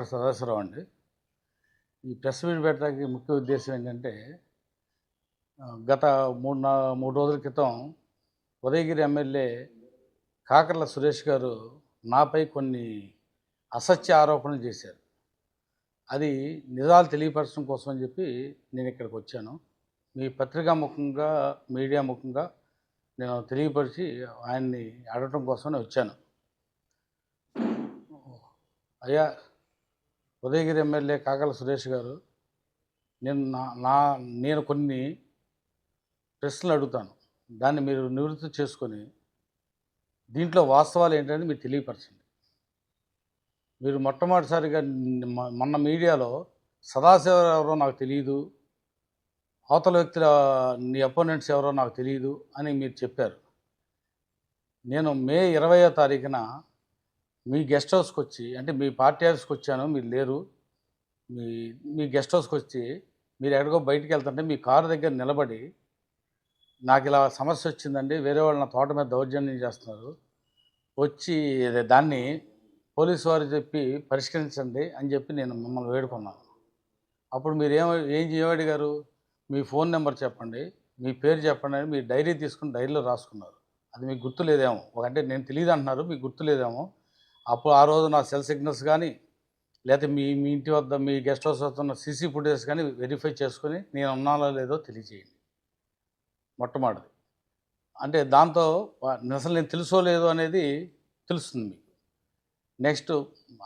పేరు సదాశివరావు అండి. ఈ ప్రెస్ మీట్ పెట్టడానికి ముఖ్య ఉద్దేశం ఏంటంటే గత మూడు నా మూడు రోజుల క్రితం ఉదయగిరి ఎమ్మెల్యే కాకర్ల సురేష్ గారు నాపై కొన్ని అసత్య ఆరోపణలు చేశారు. అది నిజాలు తెలియపరచడం కోసం అని చెప్పి నేను ఇక్కడికి వచ్చాను. మీ పత్రికా ముఖంగా మీడియా ముఖంగా నేను తెలియపరిచి ఆయన్ని అడగటం కోసమని వచ్చాను. అయ్యా ఉదయగిరి ఎమ్మెల్యే కాకల సురేష్ గారు నేను నా నా నేను కొన్ని ప్రశ్నలు అడుగుతాను. దాన్ని మీరు నివృత్తి చేసుకొని దీంట్లో వాస్తవాలు ఏంటని మీరు తెలియపరచండి. మీరు మొట్టమొదటిసారిగా మొన్న మీడియాలో సదాశివ ఎవరో నాకు తెలియదు అవతల వ్యక్తుల నీ అపోనెంట్స్ ఎవరో నాకు తెలియదు అని మీరు చెప్పారు. నేను మే ఇరవయో తారీఖున మీ గెస్ట్ హౌస్కి వచ్చి అంటే మీ పార్టీ ఆఫీస్కి వచ్చాను మీరు లేరు. మీ మీ గెస్ట్ హౌస్కి వచ్చి మీరు ఎక్కడికో బయటికి వెళ్తుంటే మీ కారు దగ్గర నిలబడి నాకు ఇలా సమస్య వచ్చిందండి వేరే వాళ్ళు నా తోట మీద దౌర్జన్యం చేస్తున్నారు. వచ్చి దాన్ని పోలీసు వారు చెప్పి పరిష్కరించండి అని చెప్పి నేను మిమ్మల్ని వేడుకున్నాను. అప్పుడు మీరు ఏం ఏం చేయడిగారు మీ ఫోన్ నెంబర్ చెప్పండి మీ పేరు చెప్పండి అని మీ డైరీ తీసుకుని డైరీలో రాసుకున్నారు. అది మీకు గుర్తు లేదేమో అంటే నేను తెలియదు అంటున్నారు మీకు గుర్తు లేదేమో అప్పుడు ఆ రోజు నా సెల్ సిగ్నల్స్ కానీ లేకపోతే మీ మీ ఇంటి వద్ద మీ గెస్ట్ హౌస్ వద్ద ఉన్న సీసీ ఫుటేజ్ కానీ వెరిఫై చేసుకొని నేను ఉన్నానో లేదో తెలియజేయండి. మొట్టమొదటిది. అంటే దాంతో అసలు నేను తెలుసో లేదో అనేది తెలుస్తుంది మీకు. నెక్స్ట్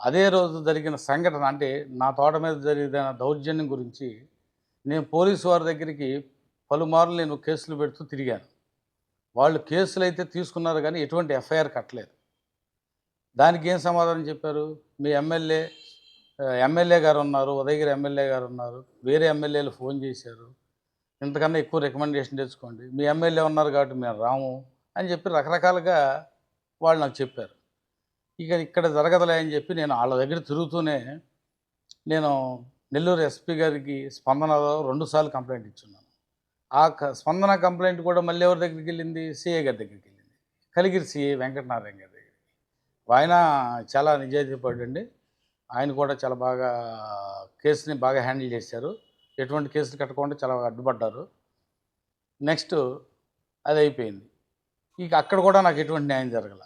అదే రోజు జరిగిన సంఘటన అంటే నా తోట మీద జరిగిన దౌర్జన్యం గురించి నేను పోలీసు వారి దగ్గరికి పలుమార్లు నేను కేసులు పెడుతూ తిరిగాను. వాళ్ళు కేసులు అయితే తీసుకున్నారు కానీ ఎటువంటి ఎఫ్ఐఆర్ కట్టలేదు. దానికి ఏం సమాధానం చెప్పారు? మీ ఎమ్మెల్యే ఎమ్మెల్యే గారు ఉన్నారు ఉదయగిరి ఎమ్మెల్యే గారు ఉన్నారు వేరే ఎమ్మెల్యేలు ఫోన్ చేశారు. ఇంతకన్నా ఎక్కువ రికమెండేషన్ తెచ్చుకోండి. మీ ఎమ్మెల్యే ఉన్నారు కాబట్టి మేము రాము అని చెప్పి రకరకాలుగా వాళ్ళు నాకు చెప్పారు. ఇక ఇక్కడ జరగదులే అని చెప్పి నేను వాళ్ళ దగ్గర తిరుగుతూనే నేను నెల్లూరు ఎస్పీ గారికి స్పందనలో రెండుసార్లు కంప్లైంట్ ఇచ్చున్నాను. ఆ క- స్పందన కంప్లైంట్ కూడా మళ్ళీ ఎవరి దగ్గరికి వెళ్ళింది? సిఏ గారి దగ్గరికి వెళ్ళింది. కలిగిరి సిఏ వెంకటనారాయణ గారి ఆయన చాలా నిజాయితీపడండి ఆయన కూడా చాలా బాగా కేసుని బాగా హ్యాండిల్ చేశారు. ఎటువంటి కేసులు కట్టకుండా చాలా అడ్డుపడ్డారు. నెక్స్ట్ అది అయిపోయింది. ఇక అక్కడ కూడా నాకు ఎటువంటి న్యాయం జరగల.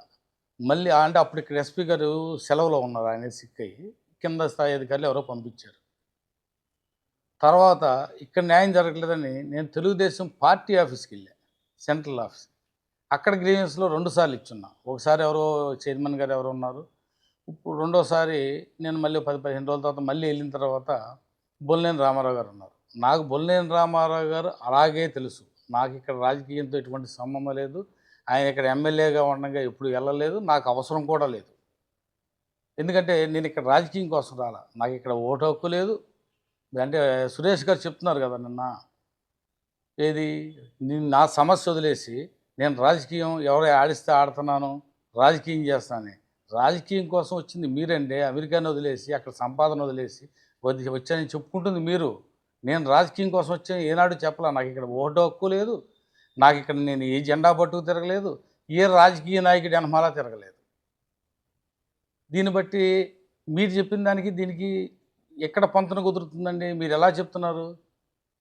మళ్ళీ అంటే అప్పుడు ఇక్కడ ఎస్పీ గారు సెలవులో ఉన్నారు. ఆయన సిక్ అయ్యి కింద స్థాయి అధికారులు ఎవరో పంపించారు. తర్వాత ఇక్కడ న్యాయం జరగలేదని నేను తెలుగుదేశం పార్టీ ఆఫీస్కి వెళ్ళాను సెంట్రల్ ఆఫీస్ అక్కడ గ్రీవెన్స్లో రెండుసార్లు ఇచ్చున్నా. ఒకసారి ఎవరో చైర్మన్ గారు ఎవరో ఉన్నారు. ఇప్పుడు రెండోసారి నేను మళ్ళీ పది పదిహేను రోజుల తర్వాత మళ్ళీ వెళ్ళిన తర్వాత బొల్లేని రామారావు గారు ఉన్నారు. నాకు బొల్లేని రామారావు గారు అలాగే తెలుసు. నాకు ఇక్కడ రాజకీయంతో ఎటువంటి సంబంధం లేదు. ఆయన ఇక్కడ ఎమ్మెల్యేగా ఉండగా ఎప్పుడు వెళ్ళలేదు. నాకు అవసరం కూడా లేదు. ఎందుకంటే నేను ఇక్కడ రాజకీయం కోసం రాలా. నాకు ఇక్కడ ఓటు హక్కు లేదు. అంటే సురేష్ గారు చెప్తున్నారు కదా నిన్న. ఏది? నేను నా సమస్య వదిలేసి నేను రాజకీయం ఎవరు ఆడిస్తే ఆడుతున్నాను రాజకీయం చేస్తానని. రాజకీయం కోసం వచ్చింది మీరండి అమెరికాని వదిలేసి అక్కడ సంపాదన వదిలేసి వచ్చి- వచ్చానని చెప్పుకుంటుంది మీరు. నేను రాజకీయం కోసం వచ్చాను ఏనాడు చెప్పలా నాకు ఇక్కడ ఓటు హక్కు లేదు నాకు ఇక్కడ నేను ఏ జెండా పట్టుకు తిరగలేదు ఏ రాజకీయ నాయకుడి అనమాలా తిరగలేదు. దీన్ని బట్టి మీరు చెప్పిన దానికి దీనికి ఎక్కడ పొంతన కుదురుతుందండి? మీరు ఎలా చెప్తున్నారు?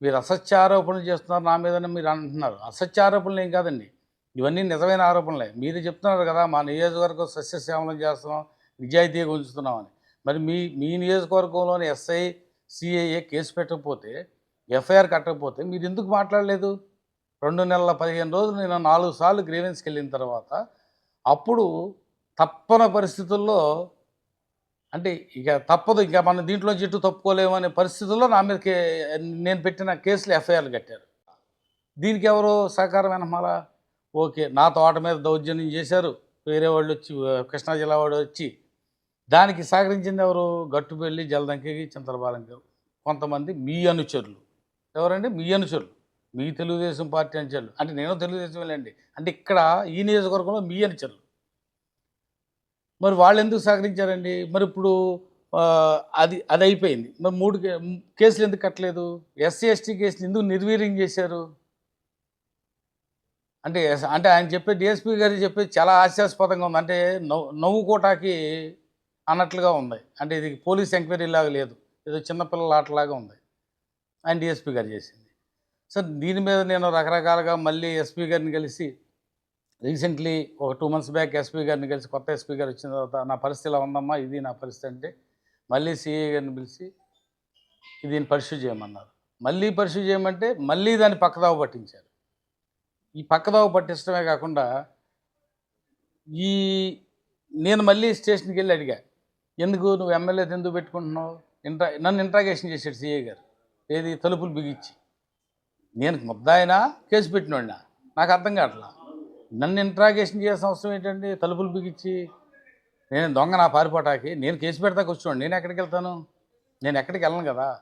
మీరు అసత్య ఆరోపణలు చేస్తున్నారు నా మీదనే మీరు అంటున్నారు. అసత్య ఆరోపణలు ఏం కాదండి. ఇవన్నీ నిజమైన ఆరోపణలే. మీరు చెప్తున్నారు కదా మా నియోజకవర్గం సస్యశ్యామలం చేస్తున్నాం నిజాయితీగా ఉంచుతున్నాం అని మరి మీ మీ నియోజకవర్గంలోని ఎస్ఐ సిఐఏ కేసు పెట్టకపోతే ఎఫ్ఐఆర్ కట్టకపోతే మీరు ఎందుకు మాట్లాడలేదు? రెండు నెలల పదిహేను రోజులు నేను నాలుగు సార్లు గ్రీవెన్స్కి వెళ్ళిన తర్వాత అప్పుడు తప్పని పరిస్థితుల్లో అంటే ఇక తప్పదు ఇంకా మన దీంట్లో చెట్టు తప్పుకోలేమనే పరిస్థితుల్లో నా మీద కే నేను పెట్టిన కేసులు ఎఫ్ఐఆర్లు కట్టారు. దీనికి ఎవరు సహకారం వెనమాల ఓకే నా తోట మీద దౌర్జన్యం చేశారు. వేరే వాళ్ళు వచ్చి కృష్ణా జిల్లా వాడు వచ్చి దానికి సహకరించింది ఎవరు? గట్టుబెల్లి జలదంకి చింతలబాలంకి కొంతమంది మీ అనుచరులు. ఎవరండి? మీ అనుచరులు. మీ తెలుగుదేశం పార్టీ అనుచరులు. అంటే నేను తెలుగుదేశం వెళ్ళండి అంటే ఇక్కడ ఈ నియోజకవర్గంలో మీ అనుచరులు. మరి వాళ్ళు ఎందుకు సహకరించారండి? మరి ఇప్పుడు అది అది అయిపోయింది. మరి మూడు కేసులు ఎందుకు కట్టలేదు? ఎస్సీ ఎస్టీ కేసులు ఎందుకు నిర్వీర్యం చేశారు? అంటే అంటే ఆయన చెప్పే డిఎస్పీ గారు చెప్పేది చాలా హాస్యాస్పదంగా ఉంది. అంటే నవ్వు నవ్వుకోటాకి అన్నట్లుగా ఉంది. అంటే ఇది పోలీస్ ఎంక్వైరీ లాగా లేదు. ఏదో చిన్నపిల్లల ఆటలాగా ఉంది. ఆయన డిఎస్పీ గారు చేసింది. సో దీని మీద నేను రకరకాలుగా మళ్ళీ ఎస్పీ గారిని కలిసి రీసెంట్లీ ఒక టూ మంత్స్ బ్యాక్ ఎస్పీ గారిని కలిసి కొత్త ఎస్పీ గారు వచ్చిన తర్వాత నా పరిస్థితి ఇలా ఉందమ్మా? ఇది నా పరిస్థితి అంటే మళ్ళీ సిఏ గారిని పిలిచి దీన్ని పరిశు చేయమన్నారు. మళ్ళీ పరిశు చేయమంటే మళ్ళీ దాన్ని పక్కదావ పట్టించారు. ఈ పక్కదోవ పట్టించడమే కాకుండా ఈ నేను మళ్ళీ స్టేషన్కి వెళ్ళి అడిగా ఎందుకు నువ్వు ఎమ్మెల్యే ఎందుకు పెట్టుకుంటున్నావు? ఇంట్రా నన్ను ఇంట్రాగేషన్ చేశాడు సిఏ గారు. ఏది? తలుపులు బిగించి. నేను ముద్దాయినా కేసు పెట్టినోడినా. నాకు అర్థం కావట్లా? నన్ను ఇంట్రాగేషన్ చేయాల్సిన అవసరం ఏంటండి? తలుపులు బిగించి. నేను దొంగ నా పారిపోటాకి నేను కేసు పెడతాకి వచ్చాను నేను ఎక్కడికి వెళ్తాను? నేను ఎక్కడికి వెళ్ళను కదా?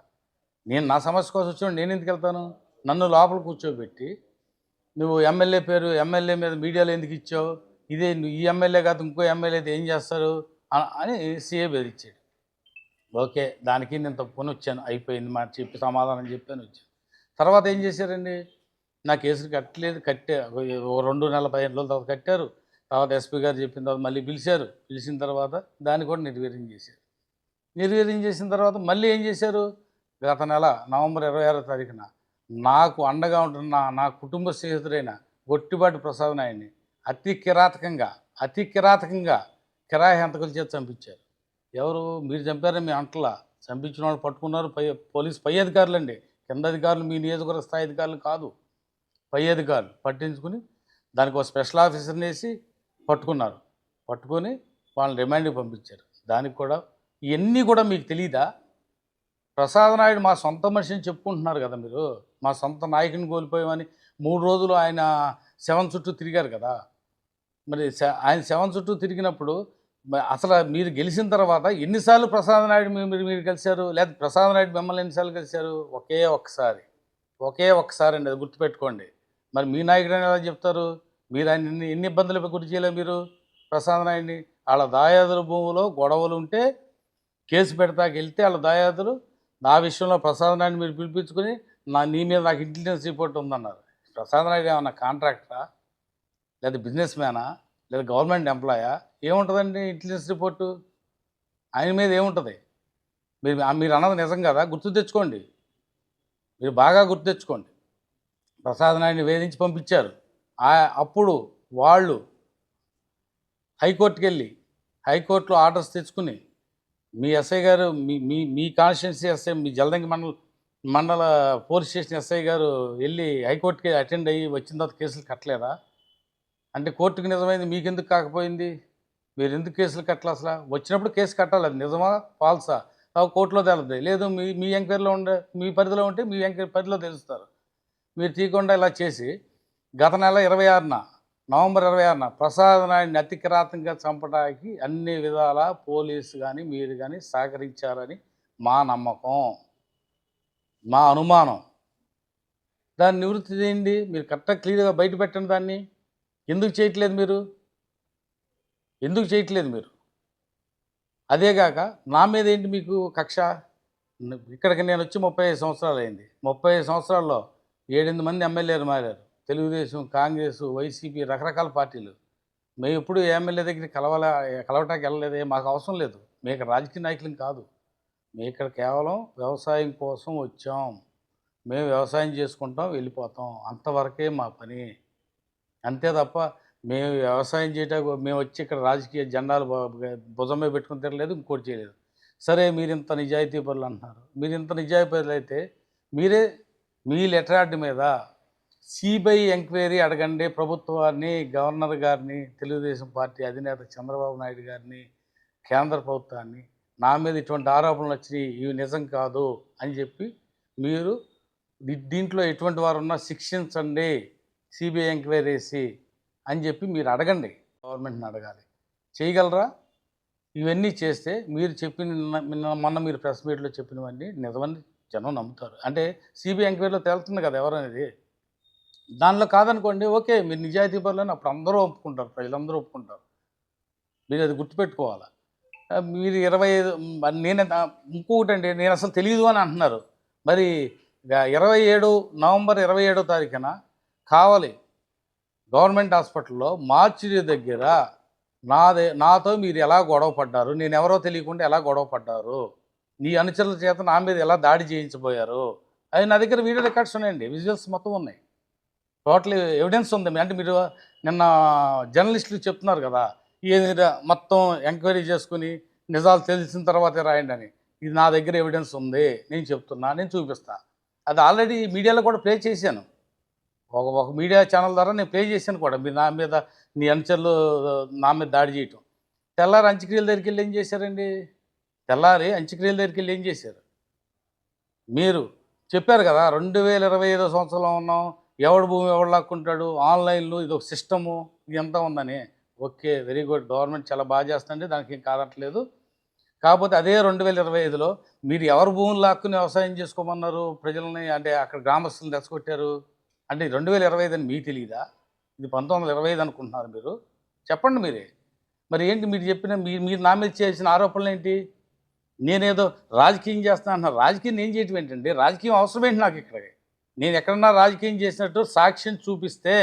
నేను నా సమస్య కోసం వచ్చాడు నేను ఎందుకు వెళ్తాను? నన్ను లోపల కూర్చోబెట్టి నువ్వు ఎమ్మెల్యే పేరు ఎమ్మెల్యే మీద మీడియాలో ఎందుకు ఇచ్చావు? ఇదే నువ్వు ఈ ఎమ్మెల్యే కాదు ఇంకో ఎమ్మెల్యే అయితే ఏం చేస్తారు? అని సీఏ బెదిరించాడు ఓకే దానికి నేను తప్పుకొని వచ్చాను. అయిపోయింది మాట చెప్పి సమాధానం చెప్పాను వచ్చాను. తర్వాత ఏం చేశారండి? నా కేసులు కట్టలేదు కట్టే ఓ రెండు నెలల పదిహేను రోజుల తర్వాత కట్టారు. తర్వాత ఎస్పీ గారు చెప్పిన తర్వాత మళ్ళీ పిలిచారు. పిలిచిన తర్వాత దాన్ని కూడా నిర్వీర్యం చేశారు. నిర్వీర్యం చేసిన తర్వాత మళ్ళీ ఏం చేశారు? గత నెల నవంబర్ ఇరవై ఆరో తారీఖున నాకు అండగా ఉంటున్న నా- కుటుంబ స్నేహితుడైన గొట్టిబాటి ప్రసాద్ నాయుడిని అతి కిరాతకంగా అతి కిరాతకంగా కిరాయి హంతకులు చేసి చంపించారు. ఎవరు? మీరు చంపారని మీ అంటలా చంపించిన వాళ్ళు పట్టుకున్నారు. పై పోలీస్ పై అధికారులు అండి కింద అధికారులు మీ నియోజకవర్గ స్థాయి అధికారులు కాదు. పై అధికారులు పట్టించుకుని దానికి ఒక స్పెషల్ ఆఫీసర్ని వేసి పట్టుకున్నారు. పట్టుకొని వాళ్ళని రిమాండ్కి పంపించారు. దానికి కూడా ఇవన్నీ కూడా మీకు తెలియదా ప్రసాద నాయుడు మా సొంత మనిషిని చెప్పుకుంటున్నారు కదా మీరు. మా సొంత నాయకుని కోల్పోయామని మూడు రోజులు ఆయన శవం చుట్టూ తిరిగారు కదా. మరి ఆయన శవం చుట్టూ తిరిగినప్పుడు అసలు మీరు గెలిచిన తర్వాత ఎన్నిసార్లు ప్రసాద నాయుడు మీరు మీరు కలిశారు? లేదా ప్రసాద్ నాయుడు మిమ్మల్ని ఎన్నిసార్లు కలిశారు? ఒకే ఒక్కసారి. ఒకే ఒక్కసారి అండి అది గుర్తుపెట్టుకోండి. మరి మీ నాయకుడు అని ఎలా చెప్తారు? మీరు ఆయన ఎన్ని ఎన్ని ఇబ్బందులు గురి చేయలే మీరు ప్రసాద నాయుడిని? వాళ్ళ దాయాదుల భూమిలో గొడవలు ఉంటే కేసు పెడతాకి వెళ్తే వాళ్ళ దాయాదులు నా విషయంలో ప్రసాద్ నాయుడు మీరు పిలిపించుకుని నా నీ మీద నాకు ఇంటెలిజెన్స్ రిపోర్ట్ ఉందన్నారు. ప్రసాద్ నాయుడు ఏమన్నా కాంట్రాక్టరా? లేదా బిజినెస్ మ్యానా? లేదా గవర్నమెంట్ ఎంప్లాయా? ఏముంటుందండి ఇంటెలిజెన్స్ రిపోర్టు? ఆయన మీద ఏముంటుంది? మీరు మీరు అన్నది నిజం కదా? గుర్తు తెచ్చుకోండి. మీరు బాగా గుర్తు తెచ్చుకోండి. ప్రసాద్ నాయుడిని వేధించి పంపించారు. ఆ- అప్పుడు వాళ్ళు హైకోర్టుకి వెళ్ళి హైకోర్టులో ఆర్డర్స్ తెచ్చుకుని మీ ఎస్ఐ గారు మీ మీ మీ కాన్స్టిట్యున్సీ ఎస్ఐ మీ జలదంగి మండల మండల పోలీస్ స్టేషన్ ఎస్ఐ గారు వెళ్ళి హైకోర్టుకి అటెండ్ అయ్యి వచ్చిన తర్వాత కేసులు కట్టలేదా? అంటే కోర్టుకి నిజమైంది మీకు ఎందుకు కాకపోయింది? మీరు ఎందుకు కేసులు కట్టలే అసలు? వచ్చినప్పుడు కేసు కట్టాలి అది నిజమా ఫాల్సా? కోర్టులో తేలుతుంది లేదు మీ మీ ఎంక్వైరీలో ఉండే మీ పరిధిలో ఉంటే మీ ఎంక్వైరీ పరిధిలో తెలుస్తారు. మీరు తీయకుండా ఇలా చేసి గత నెల ఇరవై ఆరున నవంబర్ ఇరవై ఆరున ప్రసాద్ నాయుడిని అతి కిరాతంగా చంపడానికి అన్ని విధాల పోలీసు కానీ మీరు కానీ సహకరించారని మా నమ్మకం మా అనుమానం. దాన్ని నివృత్తి చేయండి మీరు కరెక్ట్గా క్లియర్గా బయట పెట్టండి దాన్ని. ఎందుకు చేయట్లేదు మీరు? ఎందుకు చేయట్లేదు మీరు? అదేగాక నా మీద ఏంటి మీకు కక్ష? ఇక్కడికి నేను వచ్చి ముప్పై ఐదు సంవత్సరాలు అయింది. ముప్పై ఐదు సంవత్సరాల్లో ఏడెనిమిది మంది ఎమ్మెల్యేలు మారారు. తెలుగుదేశం కాంగ్రెస్ వైసీపీ రకరకాల పార్టీలు. మేము ఎప్పుడు ఎమ్మెల్యే దగ్గర కలవాల కలవటానికి వెళ్ళలేదే మాకు అవసరం లేదు. మేము ఇక్కడ రాజకీయ నాయకులం కాదు. మేము ఇక్కడ కేవలం వ్యవసాయం కోసం వచ్చాం. మేము వ్యవసాయం చేసుకుంటాం వెళ్ళిపోతాం. అంతవరకే మా పని. అంతే తప్ప మేము వ్యవసాయం చేయటానికి మేము వచ్చి ఇక్కడ రాజకీయ జెండాలు భుజమే పెట్టుకుని తిరగలేదు ఇంకోటి చేయలేదు. సరే మీరు ఇంత నిజాయితీ పనులు అంటున్నారు మీరు ఇంత నిజాయితీ పనులు అయితే మీరే మీ లెటర్ మీద సిబిఐ ఎంక్వైరీ అడగండి. ప్రభుత్వాన్ని గవర్నర్ గారిని తెలుగుదేశం పార్టీ అధినేత చంద్రబాబు నాయుడు గారిని కేంద్ర ప్రభుత్వాన్ని నా మీద ఇటువంటి ఆరోపణలు వచ్చినాయి. ఇవి నిజం కాదు అని చెప్పి మీరు దీంట్లో ఎటువంటి వారు ఉన్నా శిక్షించండి సిబిఐ ఎంక్వైరీ వేసి అని చెప్పి మీరు అడగండి. గవర్నమెంట్ని అడగాలి. చేయగలరా? ఇవన్నీ చేస్తే మీరు చెప్పిన నిన్న- మొన్న మీరు ప్రెస్ మీట్లో చెప్పినవన్నీ నిజమని జనం నమ్ముతారు. అంటే సిబిఐ ఎంక్వైరీలో తేలుతుంది కదా ఎవరనేది. దానిలో కాదనుకోండి ఓకే మీరు నిజాయితీ పరులని అప్పుడు అందరూ ఒప్పుకుంటారు ప్రజలందరూ ఒప్పుకుంటారు. మీరు అది గుర్తుపెట్టుకోవాలి? మీరు ఇరవై ఐదు మరి నేను ఇంకొకటి అండి నేను అసలు తెలియదు అని అంటున్నారు. మరి ఇరవై ఏడు నవంబర్ ఇరవై ఏడో తారీఖున కావాలి గవర్నమెంట్ హాస్పిటల్లో మార్చిరి దగ్గర నాదే నాతో మీరు ఎలా గొడవ పడ్డారు నేను ఎవరో తెలియకుండా ఎలా గొడవ పడ్డారు నీ అనుచరుల చేత నా మీద ఎలా దాడి చేయించబోయారు అవి నా దగ్గర వీడియో రికార్డ్స్ ఉన్నాయండి విజువల్స్ మొత్తం ఉన్నాయి. టోటల్ ఎవిడెన్స్ ఉంది. అంటే మీరు నిన్న జర్నలిస్టులు చెప్తున్నారు కదా ఏది మొత్తం ఎంక్వైరీ చేసుకుని నిజాలు తెలిసిన తర్వాతే రాయండి అని. ఇది నా దగ్గర ఎవిడెన్స్ ఉంది నేను చెప్తున్నా నేను చూపిస్తా. అది ఆల్రెడీ మీడియాలో కూడా ప్లే చేశాను. ఒక ఒక మీడియా ఛానల్ ద్వారా నేను ప్లే చేశాను కూడా. మీరు నా మీద నీ అనుచరులు నా మీద దాడి చేయటం. తెల్లారి అంత్యక్రియల దగ్గరికి వెళ్ళి ఏం చేశారండి? తెల్లారి అంత్యక్రియల దగ్గరికి వెళ్ళి ఏం చేశారు? మీరు చెప్పారు కదా రెండు వేల ఇరవై ఐదో సంవత్సరంలో ఉన్నాం ఎవడు భూమి ఎవడు లాక్కుంటాడు? ఆన్లైన్లో ఇది ఒక సిస్టము. ఇదంతా ఉందని. Okay very good. గవర్నమెంట్ చాలా బాగా చేస్తుంది దానికి ఏం కాదట్లేదు. కాకపోతే అదే రెండు వేల ఇరవై ఐదులో మీరు ఎవరు భూములు లాక్కుని వ్యవసాయం చేసుకోమన్నారు? ప్రజల్ని అంటే అక్కడ గ్రామస్తులను తెచ్చుకొట్టారు అంటే రెండు వేల ఇరవై ఐదు అని మీకు తెలియదా ఇది పంతొమ్మిది వందల ఇరవై ఐదు అనుకుంటున్నారు మీరు. చెప్పండి మీరే. మరి ఏంటి మీరు చెప్పిన మీరు మీరు నా మీద చేసిన ఆరోపణలు ఏంటి? నేనేదో రాజకీయం చేస్తాను అంటున్నారు రాజకీయం నేను చేయటం ఏంటండి? రాజకీయం అవసరం ఏంటి నాకు ఇక్కడ నేను ఎక్కడన్నా రాజకీయం చేసినట్టు సాక్ష్యం చూపిస్తే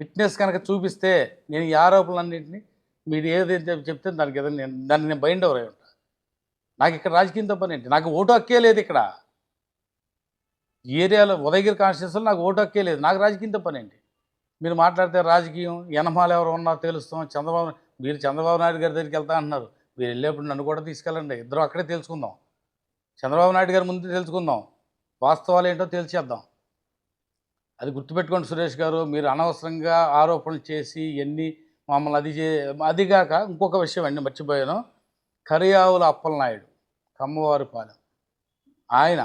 ఫిట్నెస్ కనుక చూపిస్తే నేను ఈ ఆరోపణలన్నింటినీ మీరు ఏదైతే చెప్తే దానికి ఏదైనా నేను దాన్ని నేను బైండ్ ఓవర్ అయి ఉంటా. నాకు ఇక్కడ రాజకీయంతో పని ఏంటి? నాకు ఓటు హక్కే లేదు ఇక్కడ. ఈ ఏరియాలో ఉదయగిరి కాన్స్టిట్యూన్సీలో నాకు ఓటు హక్కే లేదు. నాకు రాజకీయం పని ఏంటి? మీరు మాట్లాడితే రాజకీయం ఎనమాలు ఎవరు ఉన్నారో తెలుస్తాం చంద్రబాబు మీరు చంద్రబాబు నాయుడు గారి దగ్గరికి వెళ్తా అంటున్నారు. మీరు వెళ్ళేప్పుడు నన్ను కూడా తీసుకెళ్ళండి. ఇద్దరు అక్కడే తెలుసుకుందాం. చంద్రబాబు నాయుడు గారి ముందు తెలుసుకుందాం. వాస్తవాలు ఏంటో తెలిసేద్దాం అది గుర్తుపెట్టుకోండి సురేష్ గారు మీరు అనవసరంగా ఆరోపణలు చేసి ఎన్ని మమ్మల్ని అది చే అదిగాక ఇంకొక విషయం అండి మర్చిపోయాను. కరియావుల అప్పలనాయుడు కమ్మవారిపాలెం ఆయన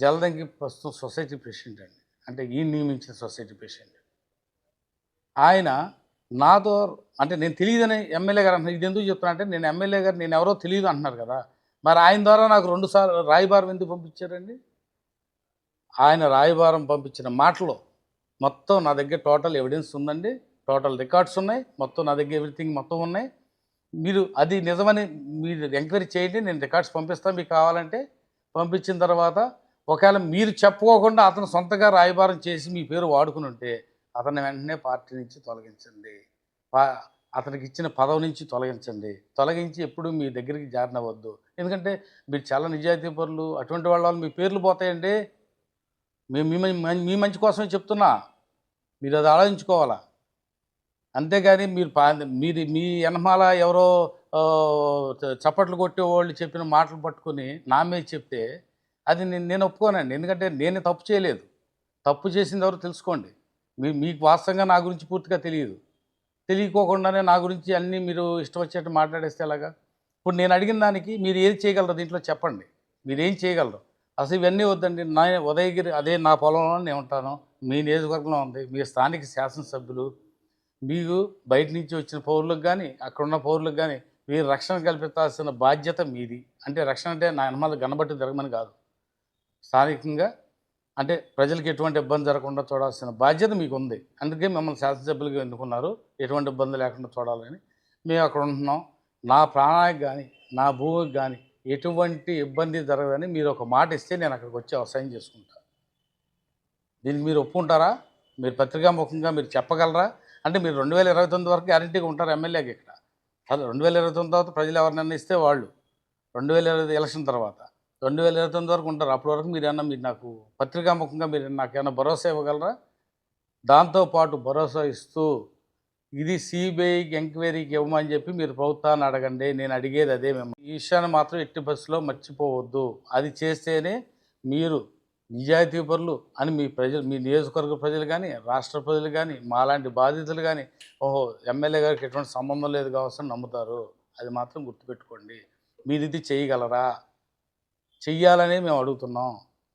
జలదంకి ప్రస్తుతం సొసైటీ ప్రెసిడెంట్ అండి. అంటే ఈ నియమించిన సొసైటీ ప్రెసిడెంట్. ఆయన నాతో అంటే నేను తెలియదని ఎమ్మెల్యే గారు అంటున్నారు. ఇది ఎందుకు చెప్తున్నా అంటే నేను ఎమ్మెల్యే గారు నేను ఎవరో తెలియదు అంటున్నారు కదా. మరి ఆయన ద్వారా నాకు రెండుసార్లు రాయబారం ఎందుకు పంపించారండి? ఆయన రాయబారం పంపించిన మాటలో మొత్తం నా దగ్గర టోటల్ ఎవిడెన్స్ ఉందండి. టోటల్ రికార్డ్స్ ఉన్నాయి. మొత్తం నా దగ్గర ఎవ్రీథింగ్ మొత్తం ఉన్నాయి. మీరు అది నిజమని మీరు ఎంక్వైరీ చేయండి. నేను రికార్డ్స్ పంపిస్తాను మీకు కావాలంటే పంపించిన తర్వాత ఒకవేళ మీరు చెప్పుకోకుండా అతను సొంతగా రాయబారం చేసి మీ పేరు వాడుకుని ఉంటే అతన్ని వెంటనే పార్టీ నుంచి తొలగించండి. అతనికి ఇచ్చిన పదవి నుంచి తొలగించండి. తొలగించి ఎప్పుడు మీ దగ్గరికి జారినవద్దు ఎందుకంటే మీరు చాలా నిజాయితీ పరులు అటువంటి వాళ్ళ మీ పేర్లు పోతాయండి. మేము మీ మం- మీ మంచి కోసమే చెప్తున్నా. మీరు అది ఆలోచించుకోవాలా? అంతేగాని మీరు పా మీరు మీ వెనమాల ఎవరో చ- చప్పట్లు కొట్టే వాళ్ళు చెప్పిన మాటలు పట్టుకొని నా మీద చెప్తే అది నేను నేను ఒప్పుకోనండి. ఎందుకంటే నేను తప్పు చేయలేదు. తప్పు చేసింది ఎవరు తెలుసుకోండి. మీ మీకు వాస్తవంగా నా గురించి పూర్తిగా తెలియదు. తెలియకోకుండానే నా గురించి అన్నీ మీరు ఇష్టం వచ్చినట్టు మాట్లాడేస్తే ఎలాగా? ఇప్పుడు నేను అడిగిన దానికి మీరు ఏది చేయగలరు దీంట్లో చెప్పండి. మీరు ఏం చేయగలరు? అసలు ఇవన్నీ వద్దండి. నా ఉదయగిరి అదే నా పొలంలో నేను ఉంటాను. మీ నియోజకవర్గంలో ఉంది. మీ స్థానిక శాసనసభ్యులు మీకు బయట నుంచి వచ్చిన పౌరులకు కానీ అక్కడ ఉన్న పౌరులకు కానీ మీరు రక్షణ కల్పించాల్సిన బాధ్యత మీది. అంటే రక్షణ అంటే నా అనుమాల గనబట్టి జరగమని కాదు. స్థానికంగా అంటే ప్రజలకు ఎటువంటి ఇబ్బంది జరగకుండా చూడాల్సిన బాధ్యత మీకు ఉంది అందుకే మిమ్మల్ని శాసనసభ్యులుగా ఎన్నుకున్నారు. ఎటువంటి ఇబ్బంది లేకుండా చూడాలని మేము అక్కడ ఉంటున్నాం. నా ప్రాణానికి కానీ నా భూమికి కానీ ఎటువంటి ఇబ్బంది జరగదని మీరు ఒక మాట ఇస్తే నేను అక్కడికి వచ్చి వ్యవసాయం చేసుకుంటాను దీనికి మీరు ఒప్పుకుంటారా? మీరు పత్రికాముఖంగా మీరు చెప్పగలరా? అంటే మీరు రెండు వేల ఇరవై తొమ్మిది వరకు గ్యారంటీగా ఉంటారు ఎమ్మెల్యేకి ఇక్కడ. రెండు వేల ఇరవై తొమ్మిది తర్వాత ప్రజలు ఎవరినైనా ఇస్తే వాళ్ళు. రెండు వేల ఇరవై ఎలక్షన్ తర్వాత. రెండు వేల ఇరవై తొమ్మిది వరకు ఉంటారు. అప్పటి వరకు మీరు ఏమన్నా మీరు నాకు పత్రికాముఖంగా మీరు నాకు ఏమైనా భరోసా ఇవ్వగలరా? దాంతోపాటు భరోసా ఇస్తూ ఇది సిబిఐకి ఎంక్వైరీకి ఇవ్వమని చెప్పి మీరు ప్రభుత్వాన్ని అడగండి నేను అడిగేది అదే మేము ఈ విషయాన్ని మాత్రం ఎట్టి బస్సులో మర్చిపోవద్దు. అది చేస్తేనే మీరు నిజాయితీ పరులు అని మీ ప్రజలు మీ నియోజకవర్గ ప్రజలు కానీ రాష్ట్ర ప్రజలు కానీ మాలాంటి బాధితులు కానీ ఓహో ఎమ్మెల్యే గారికి ఎటువంటి సంబంధం లేదు కావాల్సిన నమ్ముతారు. అది మాత్రం గుర్తుపెట్టుకోండి. మీరు ఇది చేయగలరా? చెయ్యాలనే మేము అడుగుతున్నాం.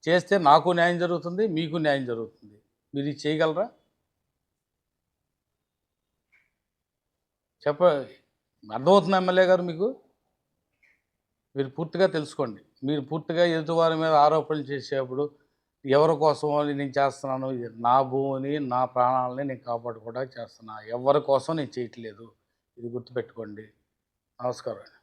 చేస్తే నాకు న్యాయం జరుగుతుంది మీకు న్యాయం జరుగుతుంది. మీరు ఇది చేయగలరా? చెప్ప అర్థమవుతుంది ఎమ్మెల్యే గారు మీకు? మీరు పూర్తిగా తెలుసుకోండి. మీరు పూర్తిగా ఎదుటివారి మీద ఆరోపణలు చేసేప్పుడు ఎవరి కోసం అని నేను చేస్తున్నాను ఇది నా భూమిని నా ప్రాణాలని నేను కాపాడుకోవడానికి చేస్తున్నా. ఎవరి కోసం నేను చేయట్లేదు. ఇది గుర్తుపెట్టుకోండి. నమస్కారం